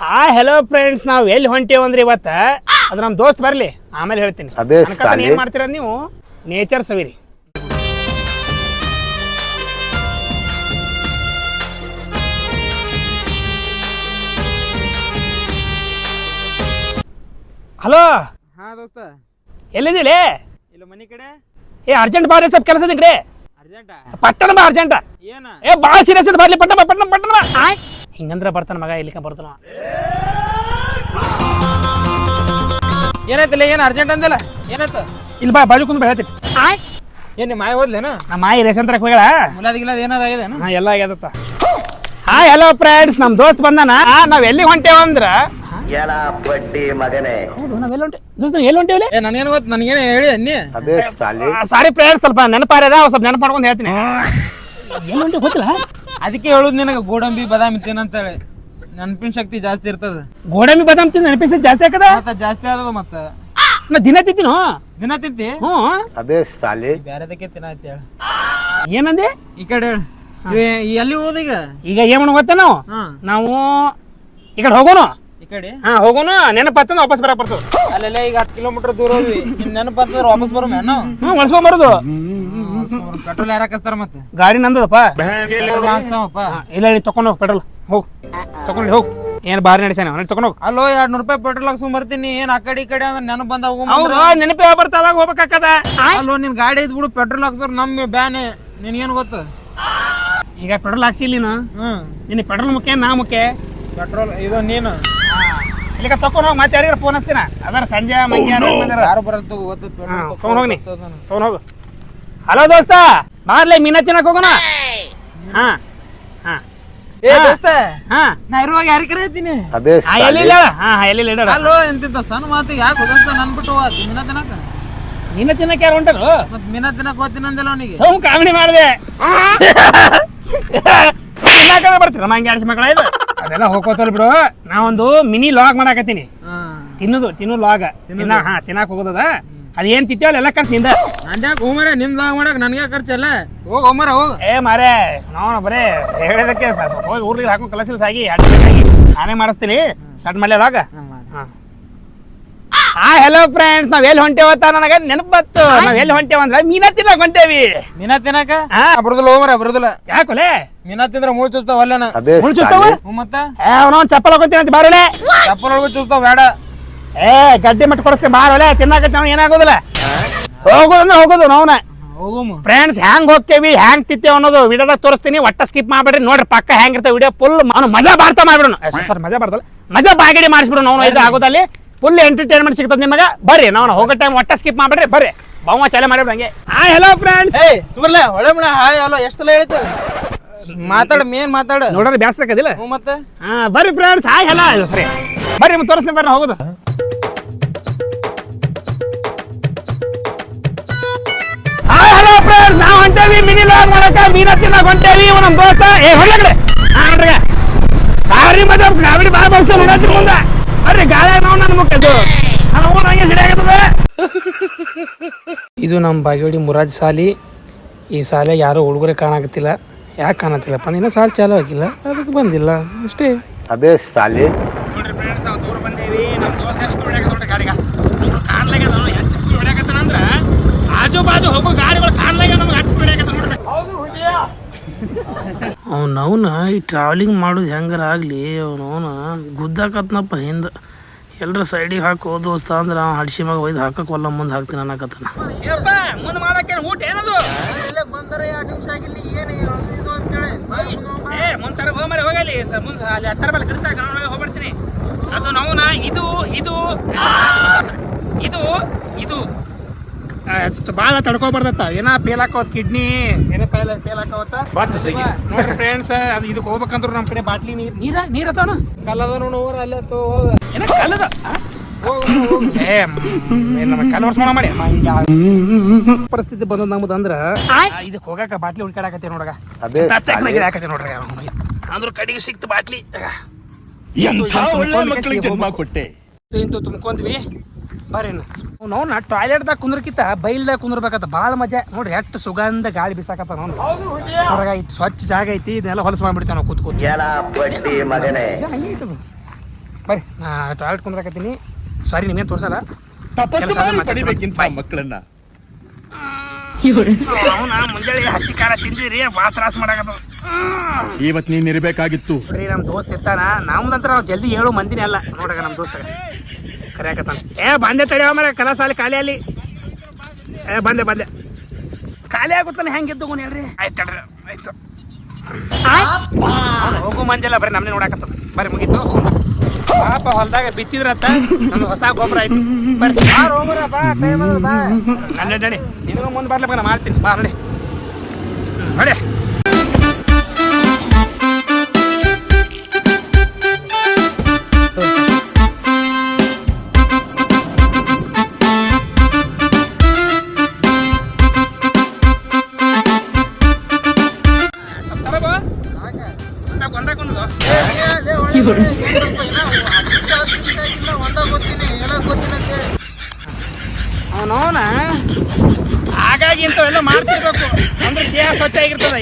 Hi hello friends ನಾವು ಎಲ್ಲಿ ಹೊಂಟೇವಂದ್ರಿ ಇವತ್ತ? ಅದು ನಮ್ಮ ದೋಸ್ತ್ ಬರ್ಲಿ. ಆಮೇಲೆ ಹೇಳ್ತೀನಿ. ಅದೇ ಸಾಲಿ. ಏನ್ ಮಾಡ್ತೀರ ನೀವು? ನೇಚರ್ ಸವಿರಿ. ಹಲೋ ಹಾ ದೋಸ್ತ. ಎಲ್ಲಿದ್ದೀಲಿ ಇಲ್ಲ ಮನಿ ಕಡೆ. ಏ ಅರ್ಜೆಂಟ್ ಬಾರಿ ಸ್ವಲ್ಪ ಕೆಲಸ ಇದೆ ಕಡೆ ಅರ್ಜೆಂಟಾ ಪಟ್ಟಣ ಬಾ ಅರ್ಜೆಂಟ್ ಏನ? ಏ ಭಾಳ ಸೀರಿಯಸ್ ಇದೆ ಬರ್ಲಿ. ಪಟ್ಟಣ ಬಾ, ಪಟ್ಟಣ ಪಟ್ಟಣ. ಬಾ. ಹಿಂಗಂದ್ರೆ ಬರ್ತಾನ ಮಗ ಇಲ್ಲಿಕ ಬರ್ತಾನ. ಏನಾಯ್ತಲ್ಲ ಏನ್ ಅರ್ಜೆಂಟ್ ಅಂದಿಲ್ಲ? ಏನಾಯ್ತು? ಇಲ್ಲಿ ಬಾ ಬಾಜು ಕುಂದ್ ಹೇಳ್ತೀನಿ. ಏನ್ ನಿಮ್ಮ ಮಾಯ ಓದ್ಲೇನ ನಮ್ಮ ಮಾಯಿ ರೇಷನ್ ತರಕ್ ಹೋಗ್ಯಾಳ? ಮುಲಾದಿಗಿಲ್ಲ ಏನಾರ ಹಾ ಎಲ್ಲ ಆಗ್ಯದತ್ತ. ಹಾಯ್ ಹಲೋ ಫ್ರೆಂಡ್ಸ್ ನಮ್ ದೋಸ್ತ್ ಬಂದಾನ? ಆ, ನಾವ್ ಎಲ್ಲಿ ಹೊಂಟೇವ ಅಂದ್ರ? ಎಲ ಬಡ್ಡಿ ಮಗನೇ. ಹೌದು ನಾವ್ ಎಲ್ಲಿ ಹೊಂಟೆ ದೋಸ್ತ ಎಲ್ಲಿ ಹೊಂಟೇವಲ್ಲಿ ಏ ನನಗೇನ್ ಗೊತ್ತು ನನಗೇನು ಹೇಳಿ ಅನ್ನಿ. ಅಬೇ ಸಾಲಿ. ಸಾರಿ ಫ್ರೆಂಡ್ಸ್ ಸ್ವಲ್ಪ ನೆನಪಾರ್ಯದ ಅವ್ ಸ್ವಲ್ಪ ನೆನಪು ಮಾಡ್ಕೊಂಡು ಹೇಳ್ತೀನಿ. ಎಲ್ಲಿ ಹೊಂಟೆ ಗೊತ್ತಿಲ್ಲ? ಅದಕ್ಕೆ ಹೇಳುದು ನಿನಗೆ ಗೋಡಂಬಿ ಬಾದಾಮಿ ತಿನ್ನಂತೇಳಿ. ನೆನಪಿನ ಶಕ್ತಿ ಜಾಸ್ತಿ ಇರ್ತದ. ಗೋಡಂಬಿ ಬಾದಾಮ್ ನೆನಪಿನ ಶಕ್ತಿ ಜಾಸ್ತಿ ಆಕದ ಮತ್ತ ಜಾಸ್ತಿ ಆದವ ಮತ್ತ. ನಾ ದಿನ ತಿಂತೀನೋ? ದಿನ ತಿಂತಿ? ಹ್ಞೂ. ಅದೇ ಸಾಲಿ. ಬ್ಯಾರೆದಕ್ಕೆ ತಿನ್ನ ಹೇಳ. ಏನಂದಿ? ಈ ಕಡೆ ಹೇಳ. ಎಲ್ಲಿ ಹೋದ ಈಗ? ಈಗ ಏನ್ ಗೊತ್ತ ನಾವು? ಹಾ. ನಾವು ಈ ಕಡೆ ಹೋಗೋಣ ಈ ಕಡೆ? ಹಾ ಹೋಗೋಣ ನೆನಪತ್ತಂದ ವಾಪಸ್ ಬರಕ್ ಬರ್ತದ. ಅಲ್ಲೆಲ್ಲ ಈಗ ಹತ್ತು ಕಿಲೋಮೀಟರ್ ದೂರ ಹೋದ್ವಿ. ನಿನ್ ನೆನಪು ಅಂತಂದ್ರೆ ವಾಪಸ್ ಬರೋಣ ಮೇನು ಹ್ಞೂ ಒಳಸ್ಕೊಂಡ್ ಬರೋದು. ಪೆಟ್ರೋಲ್ ಯಾರ ಹಾಕಸ್ತಾರ ಮತ್ತೆ? ಗಾಡಿ ನಂದದಪ್ಪ? ಹಾಕ್ಸವಪ್ಪ. ಇಲ್ಲ ಇಲ್ಲಿ ತಕೊಂಡ್ ಹೋಗ್ ಪೆಟ್ರೋಲ್. ಹೋಗ್. ತಕೊಂಡ್ ಹೋಗ್. ಏನ್ ಬಾರಿ ನಡೆಸ್ಯಾನ ಅವ್ನ? ತಕೊಂಡ್ ಹೋಗ್. ಅಲ್ಲೋ ಎರಡ್ ನೂರು ರೂಪಾಯಿ ಪೆಟ್ರೋಲ್ ಹಾಕ್ಸ್ಕೊಂಡ್ ಬರ್ತೀನಿ. ಏನ್ ಆ ಕಡೆ ಈ ಕಡೆ ಅಂದ್ರೆ ನೆನಪು ಬಂದ ಹೌದು ನೆನಪಿ ಯಾವಾಗ ಬರ್ತಾವ ಅವಾಗ ಹೋಗ್ಬೇಕಾಕದ ಅಲ್ಲೋ ನಿನ್ ಗಾಡಿ ಐತ್ ಬಿಡು ಪೆಟ್ರೋಲ್ ಹಾಕ್ಸೋರ್ ನಮ್ಮ ಬ್ಯಾನೆ. ನಿನ್ಗೇನ್ ಗೊತ್ತು? ಈಗ ಪೆಟ್ರೋಲ್ ಹಾಕ್ಸಿಲ್ಲ ನೀನು? ನಿನಗೆ ಪೆಟ್ರೋಲ್ ಮುಖ್ಯ ನಾ ಮುಖ್ಯ? ಪೆಟ್ರೋಲ್ ಇದು ನೀನು. ಇಲ್ಲಿಗ ತಕೊಂಡ್ ಹೋಗಿ ಮತ್ತೆ ಯಾರಿಗಾರ ಫೋನ್ ಹಚ್ತೀನ? ಅದಾರ ಸಂಜೆ ಮಂಗ್ಯಾರ ಯಾರು ಬರಲ್ ತಗೋ ಗೊತ್ತ ಹಾ, ತಗೊಂಡ್ ಹೋಗಿ ತಗೊಂಡ್ ಹೋಗು. ಹಲೋ ದೋಸ್ತ ಬಾರ್ಲೆ ಮೀನಾ ತಿನ್ನಕ್ ಹೋಗೋಣ ಹಾ ಹಾ. ಏ ದೋಸ್ತ ಹಾ. ನಾ ಇರುವಾಗ ಯಾರ ಕರೆ ಐತೀನಿ ಅಬೇ ಹಾ ಎಲ್ಲಿಲ್ಲ? ಹಾ ಹಾ ಎಲ್ಲಿಲ್ಲ ಇಡೋಣ. ಅಲ್ಲೋ ಎಂತಿಂತ ಸಣ್ಣ ಮಾತು ಯಾಕೆ ದೋಸ್ತ ನನ್ ಬಿಟ್ಟು ಹೋದ? ಮೀನ ತಿನ್ನಕ ಮೀನ ತಿನ್ನಕ್ ಯಾರು ಹೊಂಟರು? ಮತ್ ಮೀನ ತಿನ್ನಕ್ ಹೋಗ್ತೀನಿ ಅಂದಿಲ್ಲ ಅವನಿಗೆ? ಸೌ ಕಾಮಿಡಿ ಮಾಡಿದೆ. ತಿನ್ನಾಕಂದ್ರೆ ಬರ್ತೀರ ಮಂಗೆ ಆಡಿಸಿ ಮಕ್ಕಳ? ಇದು ಅದೆಲ್ಲ ಹೋಗ್ಕೋತಲ್ ಬಿಡು. ನಾವೊಂದು ಮಿನಿ ಲಾಗ್ ಮಾಡಾಕತ್ತೀನಿ. ತಿನ್ನೋದು ತಿನ್ನು ಲಾಗ್. ತಿನ್ನ ಹಾ ತಿನ್ನಾಕ ಹೋಗೋದದ? ಅದೇನ್ ತಿಂತೇವಲ್ಲ ಎಲ್ಲ ಖರ್ಚು ನಿಂದ. ನಂದ್ಯಾಕ ಹೋಮರ ನಿಂದ ಲಾಗ್ ಮಾಡಕ್ ನನ್ಗೆ ಖರ್ಚಲ್ಲ ಹೋಗ್ ಹೋಮರ ಹೋಗ್. ಏ ಮಾರೇ ನಾವು ಬರೇ ಹೇಳೋದಕ್ಕೆ ಸ- ಹೋಗಿ ಊರ್ಲಿ ಹಾಕೊಂಡು ಕಲಸಿಲ್ ಸಾಗಿ ನಾನೇ ಮಾಡಿಸ್ತೀನಿ. ಸ್ಟಾರ್ಟ್ ಮಾಡ್ಲೇವಾಗ ಹಾ. ಹಾ ಹೆಲೋ ಫ್ರೆಂಡ್ಸ್ ನಾವ್ ಎಲ್ಲಿ ಹೊಂಟೇವ ನನಗೆ ನೆನಪು ಬತ್ತು ನಾವ್ ಎಲ್ಲಿ ಹೊಂಟೇವ ಅಂದ್ರೆ ಮೀನಾ ತಿನ್ನಕ್ ಹೊಂಟೇವಿ ಮೀನಾ ತಿನ್ನಕ? ಹಾ. ಬರುದಿಲ್ಲ ಹೋಮರ ಬರುದಿಲ್ಲ. ಯಾಕೊಲೆ? ಮೀನ ತಿಂದ್ರ ಮೂಳ್ ಚುಸ್ತಾವ ಅಲ್ಲೇನ? ಮುಳ್ಳು ಚುಚ್ತಾವ? ಹ್ಞೂ ಮತ್ತ? ಏ ಅವನವ್ನ ಚಪ್ಪಲ್ ಹಾಕೊಂತೀನಿ ಅಂತ ಬಾರಲೆ ಚಪ್ಪಲ್ ಒಳಗೂ ಚುಸ್ತಾವ ಬೇಡ ಏ ಗಡ್ಡೆ ಮಟ್ಟ ಕೊಡಿಸ್ತೀನಿ ಬಾರಲೆ ತಿನ್ನಾಕತ್ತಿ ಅವ್ನು ಏನಾಗೋದಿಲ್ಲ. ಹೋಗೋದಂದ್ರೆ ಹೋಗೋದು ನೋವನ ಫ್ರೆಂಡ್ಸ್ ಹ್ಯಾಂಗ್ ಹೋಗ್ತೇವಿ ಹ್ಯಾಂಗ್ ತಿತ್ತೇವೆ ಅನ್ನೋದು ವಿಡಿಯೋದಾಗ ತೋರಿಸ್ತೀನಿ ಒಟ್ಟ ಸ್ಕಿಪ್ ಮಾಡ್ಬೇಡ್ರಿ ನೋಡ್ರಿ ಪಕ್ಕ ಹ್ಯಾಂಗ್ ಇರ್ತಾವೆ ವಿಡಿಯೋ ಫುಲ್ ಅವನು ಮಜಾ ಬಾರ್ತಾ ಮಾಡ್ಬಿಡೋಣ ಸರ್ ಮಜಾ ಬರ್ತಲ್ಲ ಮಜಾ ಬಾಗಿಡಿ ಮಾಡಿಸ್ಬಿಡು ನಾವು ಇದು ಆಗೋದಲ್ಲಿ. ಫುಲ್ ಎಂಟರ್ಟೈನ್ಮೆಂಟ್ ಸಿಗ್ತದೆ ನಿಮಗೆ. ಬರ್ರಿ ನಾವು ಹೋಗೋ ಟೈಮ್ ಒಟ್ಟ ಸ್ಕಿಪ್ ಮಾಡ್ಬೇಡ್ರಿ ಬರ್ರಿ. ಬಾವ ಚಾಲೆ ಮಾಡಿಬಿಡು ಹಂಗೆ. ಹಾಯ್ ಹಲೋ ಫ್ರೆಂಡ್ಸ್ ಏ ಸುಮರ್ಲೆ ಹೊಳೆ ಮಣ ಹಾಯ್ ಹಲೋ ಎಷ್ಟು ಸಲ ಹೇಳ್ತ ಮಾತಾಡ ಮೇನ್ ಮಾತಾಡ. ನೋಡ್ರಿ ಹ್ಞೂ ಮತ್ತೆ? ಹಾ ಬರ್ರಿ ಫ್ರೆಂಡ್ಸ್ ಹಾಯ್ ಹಲೋ ಸರಿ. ಬರ್ರಿ ಮತ್ತೆ ತೋರಿಸ್ತೀನಿ ಬರ್ರಿ ಹೋಗೋದು. ನಾವು ಹೊಂಟೇವಿ ಮಿನಿ ಲಾಗ್ ಮಾಡಕ ಮೀನ ತಿನ್ನಕ್ ಹೊಂಟೇವಿ ಇವ ನಮ್ಮ ದೋಸ್ತ ಏ ಹೊಳ್ಳಗಡೆ ನೋಡ್ರಿ. ಬಾರಿ ಮಜಾ ಗಾಡಿ ಬಾಳ ಬಸ್ತು ನೋಡತ್ರಿ ಮುಂದ. ಬರ್ರಿ ಗಾಳಿ ನಾವು ನನ್ನ ಮುಖ. ಇದು. ನನ್ನ ಊರ್ ಹಂಗೆ ಸಿಡಿಯಾಗತ್ತದ ಇದು ನಮ್ಮ ಬಾಗೇವಾಡಿ ಮುರಾಜ್ ಸಾಲಿ. ಈ ಸಾಲೆ ಯಾರು ಹುಡುಗರೇ ಕಾಣಾಕತ್ತಿಲ್ಲ. ಯಾಕೆ ಕಾಣತ್ತಿಲ್ಲಪ್ಪ ನಿನ್ನ ಸಾಲ್ ಚಾಲು ಆಗಿಲ್ಲ. ಅದಕ್ಕೆ ಬಂದಿಲ್ಲ. ಅಷ್ಟೇ. ಅದೇ ಸಾಲಿ. ನೋಡ್ರಿ ಫ್ರೆಂಡ್ಸ್ ನಾವು ದೂರ ಬಂದೇವಿ. ನಮ್ಮ ದೋಸ್ತ ಎಷ್ಟು ಸ್ಪೀಡ್ ಹೊಡ್ಯಾಕತ್ತ ನೋಡ್ರಿ ಗಾಡಿಗ. ಕಾಣ್ಲಾಗ್ಯದ ಎಷ್ಟು ಆಜು ಬಾಜು ಹೋಗೋ ಗಾಡಿಗಳು ಕಾಣಲಾಗ ನಮ್ಗೆ ಹೊಡ್ಯಾಕತ್ತ ನೋಡ್ರಿ. ಅವನವನ ಈ ಟ್ರಾವೆಲಿಂಗ್ ಮಾಡೋದು ಹೆಂಗಾರ ಆಗಲಿ ಅವನವನ ಗುದ್ದಾಕತ್ನಪ್ಪ ಹಿಂದೆ. ಎಲ್ಲರ ಸೈಡಿಗೆ ಹಾಕೋ ದೋಸ್ತ ಅಂದ್ರೆ ಅವ್ನು ಹಡ್ಸಿ ಮಗ ಒಯ್ದು ಹಾಕಕ್ಕೆ ಒಲ್ಲ ಮುಂದೆ ಹಾಕ್ತೀನಿ ಅನ್ನಕತ್ತಾನ. ಮುಂದೆ ಮಾಡಕ್ಕೆ ಊಟ ಏನದು? ಬಂದರೆ ಎರಡು ನಿಮಿಷ ಆಗಿಲ್ಲ ಏನು ಇದು ಅಂತೇಳಿ. ಏ ಮುಂತಾರ ಹೋಗಲಿ ಮುಂದೆ ಅಲ್ಲಿ ಹತ್ತರ ಹೋಗ್ಬಿಡ್ತೀನಿ ಅದು ಇದು ಇದು. ಇದು ಇದು. ಭಾಳ ತಡ್ಕೊಬಾರ್ದತ್ತ. ಏನ ಫೇಲ್ ಹಾಕೋತ್ ಕಿಡ್ನಿ ಏನ ಫೇಲ್ ಫೇಲ್ ಹಾಕೋತ ನೋಡ್ರಿ ಫ್ರೆಂಡ್ಸ್ ಅದು ಇದಕ್ಕೆ ಹೋಗ್ಬೇಕಂದ್ರು ನಮ್ಮ ಕಡೆ ಬಾಟ್ಲಿ ನೀರ್ ನೀರ ನೀರ್ ಅತಾವನ ಕಲ್ಲದ ನೋಡು ಅಲ್ಲೇ ತೋ ಹೋಗ ಏನ ಕಲ್ಲದ? ಪರಿಸ್ಥಿತಿ ಬಂದ ನಮ್ದಂದ್ರ ಇದಕ್ ಇದಕ್ಕೆ ಹೋಗಾಕ ಬಾಟ್ಲಿ ಹುಡ್ಕಾಡಕತ್ತೀವಿ ನೋಡಗ. ಹಾಕತ್ತೆ ನೋಡ್ರಿ ಅಂದ್ರ ಕಡೆಗೆ ಸಿಕ್ತ ಬಾಟ್ಲಿ. ಕೊಟ್ಟೆ. ಇಂತು ತುಂಬ್ಕೊಂಡ್ವಿ. ಬರ್ರಿ ನಾವು ಟಾಯ್ಲೆಟ್ದಾಗ ಕುಂದ್ರಕಿತ್ತ ಬೈಲ್ದಾಗ ಕುಂದ್ರಬೇಕತ್ತ ಭಾಳ ಮಜಾ. ನೋಡ್ರಿ ಎಷ್ಟು ಸುಗಂಧ ಗಾಳಿ ಬಿಸಾಕತ್ತ ನೋಡ್ ಹೊರಗ ಇಟ್ಟು ಸ್ವಚ್ಛ ಜಾಗ ಐತಿ ಇದನ್ನೆಲ್ಲ ಹೊಲಸು ಮಾಡ್ಬಿಡ್ತೇವೆ ನಾವು ಕೂತ್ ಕೂತ್ ಬರ್ರಿ ನಾ ಟಾಯ್ಲೆಟ್ ಕುಂದ್ರಕತ್ತೀನಿ. ಸಾರಿ ನಿಮ್ಗೇನು ತೋರ್ಸಲ್ಲ. ಮಕ್ಕಳನ್ನ ಅವನ ಮುಂಜಾನೆ ಹಸಿ ಖಾರ ತಿಂದಿರಿ ಭಾಳ ತ್ರಾಸ ಇವತ್ ನೀನ್ ಇರ್ಬೇಕಾಗಿತ್ತು. ಸರಿ ನಮ್ಮ ದೋಸ್ತ್ ಇರ್ತಾನ. ನಮ್ದಂತ್ರ ನಾವು ಜಲ್ದಿ ಹೇಳು ಮಂದಿನೇ ಅಲ್ಲ ನೋಡ್ರಿ ನಮ್ಮ ದೋಸ್ತಾಗ. ಕರೆಯಾಕತ್ತಾನ. ಏ ಬಂದೆ ತಡೆಯೋ ಮರ ಕಲ ಸಾಲಿ ಖಾಲಿ ಅಲ್ಲಿ. ಏ ಬಂದೆ ಬಂದೆ. ಖಾಲಿ ಆಗುತ್ತಾನೆ ಹೆಂಗೆ ಎದ್ದು ಹೇಳ್ರಿ. ಆಯ್ತು ತಡ್ರಿ ಆಯ್ತು. ಹೋಗು ಮಂಜಲ್ಲ ಬರೀ ನಮ್ಮನೆ ನೋಡಾಕತ್ತದ ಬರೀ ಮುಗೀತು. ಪಾಪ ಹೊಲ್ದಾಗ ಬಿತ್ತಿದ್ರತ್ತ ನಮ್ದು ಹೊಸ ಗೊಬ್ಬರ ಆಯ್ತು. ಬರ್ರಿ. ನಡಿ ನಡಿ. ನಿನಗೂ ಮುಂದೆ ಬರ್ಲಪ್ಪ ನಾ ಮಾಡ್ತೀನಿ. ಬಾ ನೋಡಿ. ನಡಿ.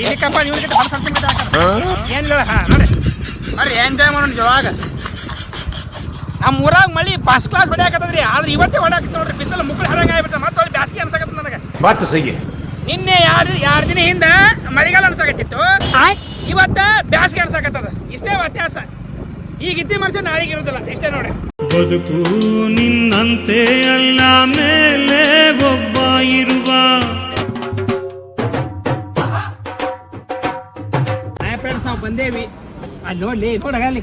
ಇಲ್ಲಿ ಕಂಪ ನೋಡಿ. ಎಂಜಾಯ್ ಮಾಡೋಣ ಜೋಳಾಗ ನಮ್ಮ ಊರಾಗ ಮಳಿ ಫಸ್ಟ್ ಕ್ಲಾಸ್ ಹೊಡೆಯಾಕತ್ತದ್ರಿ ಆದ್ರೆ ಇವತ್ತೇ ಹೊಡೆಯಾಕತ್ತ ನೋಡ್ರಿ. ಬಿಸಿಲು ಮುಕ್ಳು ಹರಂಗ ಆಗ್ಬಿಟ್ರೆ ಮತ್ತೆ ಹೊಳ್ಳಿ ಬ್ಯಾಸಿಗೆ ಅನ್ಸಕತ್ತ ನನಗೆ. ಮತ್ತೆ ಸಹಿ. ನಿನ್ನೆ ಎರಡು ಎರಡು ದಿನ ಹಿಂದೆ ಮಳಿಗಾಲ ಅನ್ಸಕತ್ತಿತ್ತು. ಇವತ್ತ ಬ್ಯಾಸಿಗೆ ಅನ್ಸಕತ್ತದ. ಇಷ್ಟೇ ವ್ಯತ್ಯಾಸ. ಈಗ ಇದ್ದಿ ಮನುಷ್ಯ ನಾಳೆಗೆ ಇರೋದಿಲ್ಲ. ಇಷ್ಟೇ ನೋಡಿ ಬದುಕು ನಿನ್ನಂತೆ ಅಲ್ಲಿ ನೋಡ್ಲಿ ನೋಡಗ ಅಲ್ಲಿ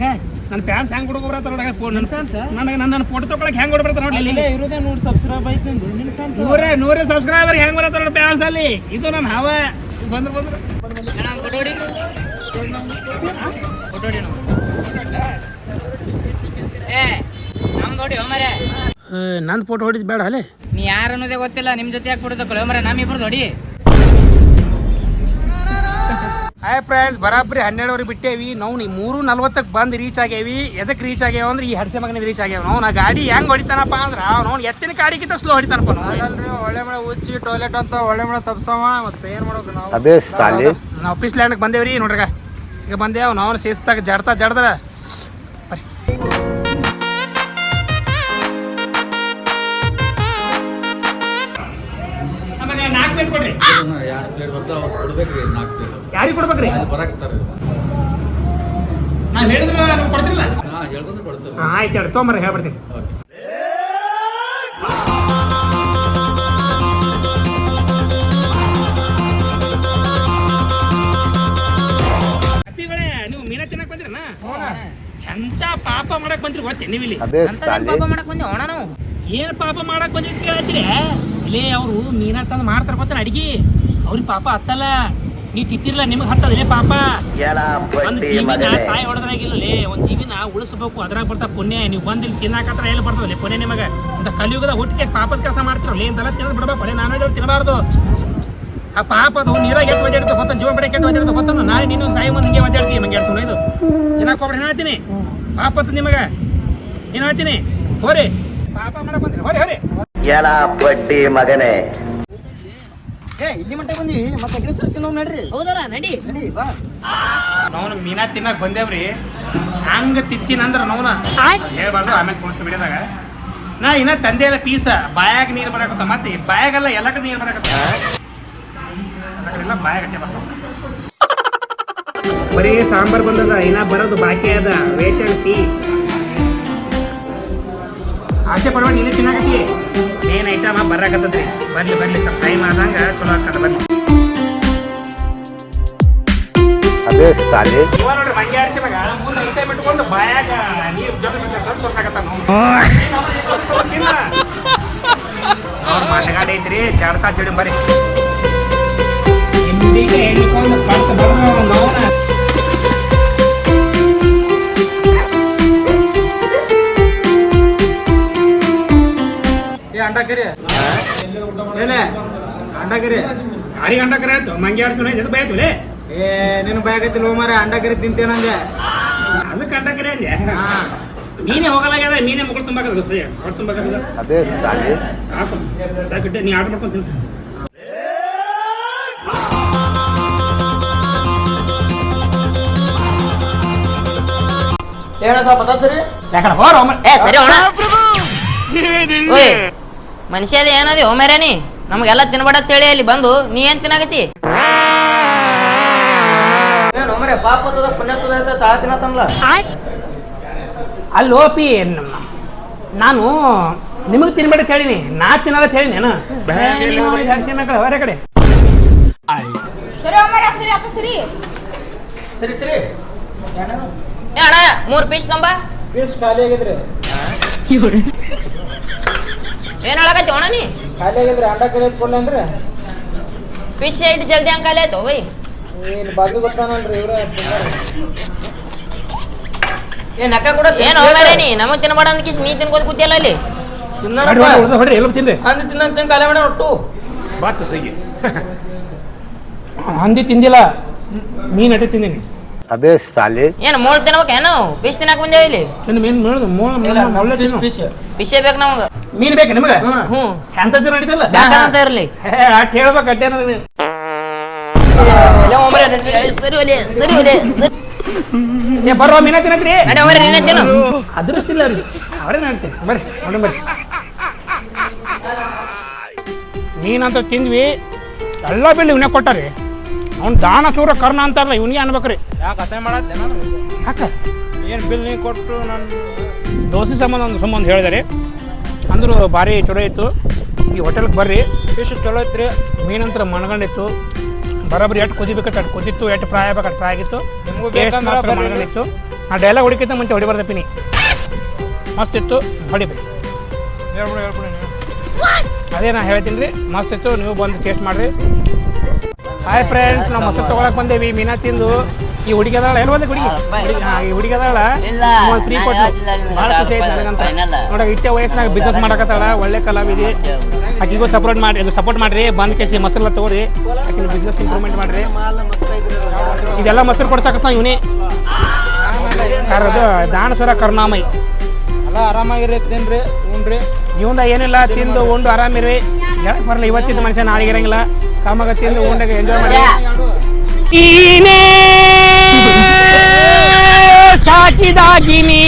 ನನ್ನ ಪ್ಯಾನ್ಸ್ ಹೆಂಗ್ ಹುಡುಗ ನೋಡಗ ನನ್ನ ಫ್ಯಾನ್ಸ್ ನನಗೆ ನನ್ನ ಫೋಟೋ ತಗೊಳಕ್ ಹೆಂಗ್ ಹೊಡ್ಬರ್ತಾರ ನೋಡ್ಲಿ ಇಲ್ಲಿ. ಇರೋದೇ ನೋಡಿ ಸಬ್ಸ್ಕ್ರೈಬ್ ಆಯ್ತು ನಿಂದು ನಿನ್ನ ಫ್ಯಾನ್ಸ್ ನೂರೇ ನೂರೇ ಸಬ್ಸ್ಕ್ರೈಬರ್ ಹೆಂಗ್ ಬರತ್ತ ನೋಡಿ ಪ್ಯಾನ್ಸ್ ಅಲ್ಲಿ. ಇದು ನನ್ನ ಹವ. ಬಂದ್ರು ಬಂದ್ರು. ಏ ನಮ್ ನೋಡಿ ನಂದು ಫೋಟೋ ಹೊಡಿದ್ ಬೇಡ ಅಲ್ಲೇ. ನೀ ಯಾರು ಅನ್ನೋದೇ ಗೊತ್ತಿಲ್ಲ ನಿಮ್ ಜೊತೆ ಯಾಕೆ ಫೋಟೋ ಕಳೆ ಮರೆ ನಮ್ಮಿಬ್ರು ನೋಡಿ ಹಾಯ್ ಫ್ರೆಂಡ್ಸ್ ಬರಾಬರಿ ಹನ್ನೆರಡುವರೆ ಬಿಟ್ಟೇವಿ. ನಾವು ನೀವು ಮೂರು ನಲ್ವತ್ತಕ್ಕೆ ಬಂದು ರೀಚ್ ಆಗೇವಿ ಎದಕ್ಕೆ ರೀಚ್ ಆಗ್ಯಾವ ಅಂದ್ರೆ ಈ ಹರ್ಸೆ ಮಗನಿಗೆ ರೀಚ್ ಆಗ್ಯಾವ. ನಾವು ನಾ ಗಾಡಿ ಹೆಂಗೆ ಹೊಡಿತಾನಪ್ಪ ಅಂದ್ರೆ ಅವ್ನು ಎತ್ತಿನ ಗಾಡಿಗಿಂತ ಸ್ಲೋ ಹೊಡಿತಾನಪ್ಪ ನಾವು ಒಳ್ಳೆ ಮಳೆ ಉಚ್ಚಿ ಟಾಯ್ಲೆಟ್ ಅಂತ ಒಳ್ಳೆ ಮಳೆ ತಪ್ಸವ ಮತ್ತೆ ಏನು ಮಾಡೋಕೆ ನಾವು? ಅದೇ ಸಾಲಿ ನಾವು ಆಫೀಸ್ ಲ್ಯಾಂಡ್ಗೆ ಬಂದೇವ್ರಿ ನೋಡ್ರಗ. ಈಗ ಬಂದೇವ್ ನಾವು ಸೇಸ್ತಾಗ ಜಡ್ತಾ ಜಡ್ದ್ರ. ಬರೀ. ಎರಡು ಪ್ಲೇಟ್ ಬರ್ತಾವ ಕೊಡ್ಬೇಕ್ರಿ ನಾಲ್ಕು ಪ್ಲೇಟ್ ಯಾರಿಗೆ ಕೊಡ್ಬೇಕ್ರಿ? ಅಲ್ಲಿ ನಾನು ಹೇಳಿದ್ರೆ ನೀವು ಹಾ ಹೇಳ್ಕೊಂಡು ಕೊಡ್ತೇವೆ ಆಯ್ತು ಹೇಳ್ಬಿಡ್ತೀನಿ. ನೀವು ಮೀನಾ ತಿನ್ನಕ್ ಬಂದ್ರನ ಎಂತ ಪಾಪ ಮಾಡಕ್ ಬಂದ್ರಿ ಗೊತ್ತೇ ನೀವಿಲ್ಲಿ? ಅಂತ ಪಾಪ ಮಾಡಕ್ ಬಂದಿ ಹೋಣ ನಾವು? ಏನ್ ಪಾಪ ಮಾಡಕ್ ಬಂದಿರಿ ಕೇಳತ್ತೀರಿ? ಲೇ ಅವರು ಮೀನಾ ತಂದ್ ಮಾಡ್ತಾರ ಗೊತ್ತಿರ ಅಡ್ಗಿ? ಅವ್ರಿಗೆ ಪಾಪ ಹತ್ತಲ್ಲ ನೀ ತಿತ್ತಿರ್ಲ ನಿಮ್ಗೆ ಹತ್ತದಲೇ ಪಾಪ. ಒಂದ್ ಜೀವಿನ ಸಾಯ ಹೊಡೆದ್ರಾಗಿಲ್ಲೇ ಒಂದ್ ಜೀವಿನ ಉಳಿಸ್ಬೇಕು ಅದ್ರಾಗ ಬರ್ತಾ ಪುಣ್ಯ. ನೀವು ಬಂದು ಇಲ್ಲಿ ತಿನ್ನಾಕತ್ರ ಎಲ್ಲಿ ಬರ್ತದಲ್ಲೇ ಪುಣ್ಯ ನಿಮಗ? ಅಂತ ಕಲಿಯುಗದ ಹುಟ್ಟಿಗೆ ಪಾಪದ ಕೆಲಸ ಮಾಡ್ತಿರಲ್ಲ ಏನ್ದಲ್ಲ ತಿನ್ನದ್ ಬಿಡಬೇಕು. ನಾನು ತಿನ್ನಬಾರ್ದು. ಆ ಪಾಪ ಅದು ನೀರಾಗ ಎಷ್ಟು ಒದ್ದಾಡ್ತು ಗೊತ್ತ ಜೀವ ಬಡ ಕೆಟ್ಟ ಒದ್ದಾಡ್ತು ಗೊತ್ತ ನಾಳೆ ನೀನು ಸಾಯಿ ಮುಂದೆ ಹಿಂಗೆ ಒದ್ದಾಡ್ತೀವಿ ಮಂಗೆ ಹೇಳ್ತು ಇದು ತಿನ್ನಕ್ ಹೋಗ್ಬಿಡಿ ಹೇಳ್ತೀನಿ. ಪಾಪ ಅದು ನಿಮಗ. ಏನು ಹೇಳ್ತೀನಿ. ಹೋರಿ. ಪಾಪ ಮಾಡಕ್ ಬಂದ್ರಿ ಹೋರಿ ಹೋರಿ. ಎಲ್ಲ ಬಡ್ಡಿ ಮಗನೇ? ಏ ಇಲ್ಲಿ ಮಟ್ಟ ಬಂದಿ ಮತ್ತೆ ಅಗ್ರಿ ಸರ್ ತಿನ್ನೋ ನಡ್ರಿ. ಹೌದಲ್ಲ ನಡಿ. ನಾವು ಮೀನಾ ತಿನ್ನಕ್ ಬಂದೇವ್ರಿ. ಹಂಗ ತಿತ್ತಿನ ಅಂದ್ರ ನಾವ್ನ. ಹೇಳ್ಬಾರ್ದು ಆಮೇಲೆ ತೋರಿಸ್ತು ಬಿಡಿದಾಗ ನಾ ಇನ್ನ ತಂದೆ ಇಲ್ಲ ಪೀಸ. ಬಾಯಾಗ ನೀರು ಬರಕತ್ತ ಮತ್ತೆ ಬಾಯಾಗೆಲ್ಲ ಎಲ್ಲ ಕಡೆ ನೀರು ಬರಕತ್ತ. ಎಲ್ಲ ಬಾಯಾಗ ಅಟ್ಟೆ ಬರ್ತಾವ. ಬರೀ ಸಾಂಬಾರ್ ಬಂದದ ಇನ್ನ ಬರೋದು ಬಾಕಿ ಅದ. ವೇಟ್ ಅಂಡ್ ಸಿ ಆಸೆ ಪಡುವ ನೀನು ತಿನ್ನಾಕತ್ತಿ. ಮೇನ್ ಐಟಮ್ ಬರಾಕತ್ತದ್ರಿ ಬರ್ಲಿ ಬರ್ಲಿ ಸ್ವಲ್ಪ ಟೈಮ್ ಆದಂಗ ಚಲೋ ಆಗ್ತದ ಬರ್ಲಿ. ಅದೇ ಸಾಲಿ. ಇವ ನೋಡ್ರಿ ಮಗ ಮೂರು ಐತೆ ಬಾಯಾಗ ನೀರು ಜೊತೆ ಸೊರ್ಸಾಕತ್ತ ಮಾತಗಾಡ ಐತ್ರಿ ಜಾಡ್ತಾ ಜಡಿ ಬರ್ರಿ. ಅಂಡಕರಿ ಏನೇ? ಅಂಡಕರಿ ಯಾರಿಗೆ ಅಂಡಕರಿ ಮಂಗೆ ಆಡ್ತೀನಿ ಎದು ಬಯತುಲೇ ಏ ನಿನ್ ಬಯಕತ್ತಿಲ್ಲ ಹೋಮರ ಅಂಡಕರಿ ತಿಂತೇನಂದೆ ಅದಕ್ಕೆ ಅಂಡಕರಿ ಅಂದೆ. ನೀನೇ ಹೋಗಲಾಗ್ಯದ ನೀನೇ ಮಗಳು ತುಂಬಾಕ ಹೊಟ್ಟು ತುಂಬಾಕ ನೀ ಆರ್ಡರ್ ಮಾಡ್ಕೊಂತ ಹೇಳ ಸರಿ ಯಾಕಂದ್ರೆ ಹೋರ ಸರಿ ಹೋಣ ಮನುಷ್ಯದ ಏನದಿ ಹೋಮೇರೆ ನೀ ನಮಗೆಲ್ಲ ತಿನ್ಬೇಡ ಅಂತೇಳಿ ಅಲ್ಲಿ ಬಂದು ನೀ ಏನ್ ತಿನ್ನಾಗತಿ ಅಲ್ಲಿ ಓಪಿ ನಾನು ನಿಮಗೆ ತಿನ್ಬೇಡ ಹೇಳಿನಿ ನಾ ತಿನ್ನಲ್ಲ ಅಂತ ಹೇಳಿನಿ ಏನು? ಹರ್ಸಿ ಮಕ್ಕಳು ಹೊರ ಕಡೆ. ಸರಿ ಸರಿ ಅಣ್ಣ ಮೂರ್ ಪೀಸ್ ತಂಬ. ಪೀಸ್ ಖಾಲಿ ಆಗಿದ್ರಿ. ಏನ್ ಹೇಳಕತ್ತಿ ಅಣ್ಣ ನೀ? ಖಾಲಿ ಆಗಿದ್ರೆ ಅಂಡ ಕಡೆ ಕೊಡ್ಲಿ ಫಿಶ್ ಐಟ್ ಜಲ್ದಿ ಹಂಗೆ ಖಾಲಿ ಆಯ್ತು ಓಯ್ ಬಾಜು ಗೊತ್ತಾನಲ್ರಿ ಇವ್ರ? ಏನ್ ನಕ್ಕ ಕೂಡ ಏನ್ ಹೋಗ್ಯಾರ ನೀ? ನಮಗ್ ತಿನ್ಬೇಡ ಅಂತ ನೀ ತಿನ್ಕೋದ್ ಕೂತಿಯಲ್ಲ ಅಲ್ಲಿ? ಹೊಡ್ರಿ ಎಲ್ಲ ತಿನ್ರಿ. ಹಂದಿ ತಿನ್ನಂತ ಖಾಲಿ ಮಾಡ ಒಟ್ಟು. ಬಾತ್ ಸಹಿ. ಹಂದಿ ತಿಂದಿಲ್ಲ. ಮೀನ್ ಅಟ್ಟೆ ತಿಂದೀನಿ. ಅಬೇ ಸಾಲಿ ಏನು ಮೂರು ತಿನ್ಬೇಕು ಏನು? ಫಿಶ್ ತಿನ್ನಕ್ ಬಂದೇವಿ ಇಲ್ಲಿ? ತಿನ್ನು ಮೀನು ಮೀನು ಮೂಲ ಮೊದಲೇ ತಿನ್ನು. ಬೇಕು ನಮಗೆ? ಮೀನ್ ಬೇಕು ನಿಮಗೆ? ಹ್ಞೂ. ಎಂತ ಜನ ನಡೀತಲ್ಲ? ಅಂತ ಇರ್ಲಿ. ಅಟ್ ಹೇಳ್ಬೇಕು ಅಟ್ಟೆ ನನಗೆ ಸರಿ ಸರಿ ಒಲೆ ಏ ಬರೋ ಮೀನ ತಿನ್ನಕ್ರಿ. ಅಡೆ ಅವರೇ ನೀನೇ ತಿನ್ನು. ಅದೃಷ್ಟ ಇಲ್ಲ ಅವರೇ ನಾಡ್ತೀನಿ ಬರ್ರಿ ನೋಡಿ ಬರ್ರಿ. ಮೀನಂತ ತಿಂದ್ವಿ. ಎಲ್ಲ ಬಿಲ್ ಇವನೇ ಕೊಟ್ಟಾರಿ. ಅವ್ನು ದಾನ ಸೂರ ಕರ್ಣ ಅಂತಾರಲ್ಲ ಇವನಿಗೆ ಅನ್ಬೇಕ್ರಿ. ಯಾಕೆ ಅಸಹ್ಯ ಮಾಡತ್ತೆ ಯಾಕೆ? ಏನು ಬಿಲ್ ನೀವು ಕೊಟ್ಟು ನಾನು ದೋಸೆ ಸಂಬಂಧ ಒಂದು ಸಂಬಂಧ ಹೇಳಿದಾರೆ. ಅಂದ್ರು ಭಾರಿ ಚಲೋ ಇತ್ತು. ಈ ಹೋಟೆಲ್ಗೆ ಬರ್ರಿ. ಫಿಶ್ ಚಲೋ ಇತ್ತು ರೀ ಮೀನಂತರ ಮನಗಂಡಿತ್ತು. ಬರೋಬ್ಬರಿ ಎಷ್ಟು ಕುದಿಬೇಕಂತ ಅಷ್ಟು ಕುದಿತ್ತು ಎಷ್ಟು ಫ್ರೈ ಆಗ್ಬೇಕು ಅಷ್ಟು ಫ್ರೈ ಆಗಿತ್ತು. ನಿಮ್ಗೂ ಬೇಕಂದ್ರೆ. ಮನಗಂಡಿತ್ತು. ಆ ಡೈಲಾಗ್ ಹೊಡಿಕಿಂತ ಮುಂಚೆ ಹೊಡಿಬಾರ್ದಪ್ಪಿನಿ ಮಸ್ತ್ ಇತ್ತು. ಹೊಡಿಬೇಕು ಹೇಳ್ಬಿಡಿ ಹೇಳ್ಬಿಡಿ ಅದೇ ನಾ ಹೇಳ್ತೀನಿ ರೀ ಮಸ್ತ್ ಇತ್ತು. ನೀವು ಬಂದು ಟೇಸ್ಟ್ ಮಾಡ್ರಿ. ಹಾಯ್ ಫ್ರೆಂಡ್ಸ್ ನಾವು ಮೊಸರು ತಗೊಳಕ್ ಬಂದೇವಿ. ಮೀನಾ ತಿಂದು. ಈ ಹುಡುಗಿ ಅದಾಳ ಎಲ್ಲ ಬಂದೆ ಹುಡುಗಿ? ಹುಡುಗಿ- ಹಾ, ಈ ಹುಡುಗಿ ಅದಾಳ? ಫ್ರೀ ಕೊಟ್ಟು ಭಾಳ ಖುಷಿ ಆಯ್ತು ನನಗಂತ. ನೋಡ ಇಟ್ಟೆ ವಯಸ್ಸಿನಾಗ ಬಿಸ್ನೆಸ್ ಮಾಡಕತ್ತಾಳ ಒಳ್ಳೆ ಕಲಾವಿದೆ. ಆಕಿಗೂ ಸಪೋರ್ಟ್ ಮಾಡಿ ಇದು ಸಪೋರ್ಟ್ ಮಾಡ್ರಿ ಬಂದ್ ಕೇಸಿ ಮೊಸರೆಲ್ಲ ತಗೋರಿ. ಆಕಿನ ಬಿಸ್ನೆಸ್ ಇಂಪ್ರೂವ್ಮೆಂಟ್ ಮಾಡ್ರಿ. ಇದೆಲ್ಲ ಮೊಸರು ಕೊಡ್ಸಕತ್ತ ಇವನೇ. ಅದು ದಾನಸುರ ಕರುಣಾಮಯಿ. ಅಲ್ಲ ಆರಾಮಾಗಿರತ್ತೇನ್ರಿ ಹ್ಞೂ ಉಣ್ರಿ. ಇವನ ಏನಿಲ್ಲ ತಿಂದು ಉಂಡು ಆರಾಮಿರಿ ಹೇಳಕ್ ಬರಲ್ಲ? ಇವತ್ತಿದ್ದ ಮನುಷ್ಯ ನಾಳೆಗೆ ಇರಂಗಿಲ್ಲ ಕಾಮಗತಿಯಿಂದ ಉಂಡಾಗ ಎಂಜಾಯ್ ಮಾಡಿ. ನೀನೇ ಸಾಕಿದಾಗಿನಿ.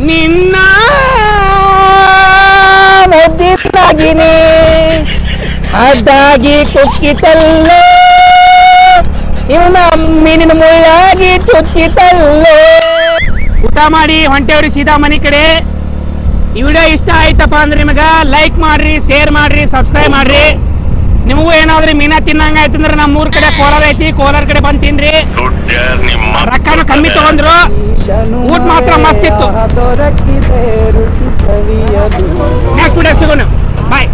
ನಿನ್ನ ಮುದ್ದಿದ್ದಾಗಿನಿ. ಅದಾಗಿ ಕುಕ್ಕಿತಲ್ಲೋ. ಇವನ ಮೀನಿನ ಮುಳ್ಳಾಗಿ ಚುಚ್ಚಿತಲ್ಲೋ. ಊಟ ಮಾಡಿ ಹೊಂಟೇವ್ರಿ ಸೀದಾ ಮನೆ ಕಡೆ. ಈ ವಿಡಿಯೋ ಇಷ್ಟ ಆಯ್ತಪ್ಪ ಅಂದ್ರೆ ನಿಮಗೆ ಲೈಕ್ ಮಾಡ್ರಿ ಶೇರ್ ಮಾಡ್ರಿ ಸಬ್ಸ್ಕ್ರೈಬ್ ಮಾಡ್ರಿ. ನಿಮಗೂ ಏನಾದ್ರೂ ಮೀನಾ ತಿನ್ನಂಗ ಆಯ್ತಂದ್ರೆ ನಮ್ಮ ಮೂರ್ ಕಡೆ ಕೋಲಾರ ಐತಿ ಕೋಲಾರ ಕಡೆ ಬಂದು ತಿನ್ರಿ. ರೊಕ್ಕನು ಕಮ್ಮಿ ತಗೊಂಡ್ರು. ಊಟ ಮಾತ್ರ ಮಸ್ತ್ ಇತ್ತು. ನೆಕ್ಸ್ಟ್ ಸಿಗೋಣ. ಬಾಯ್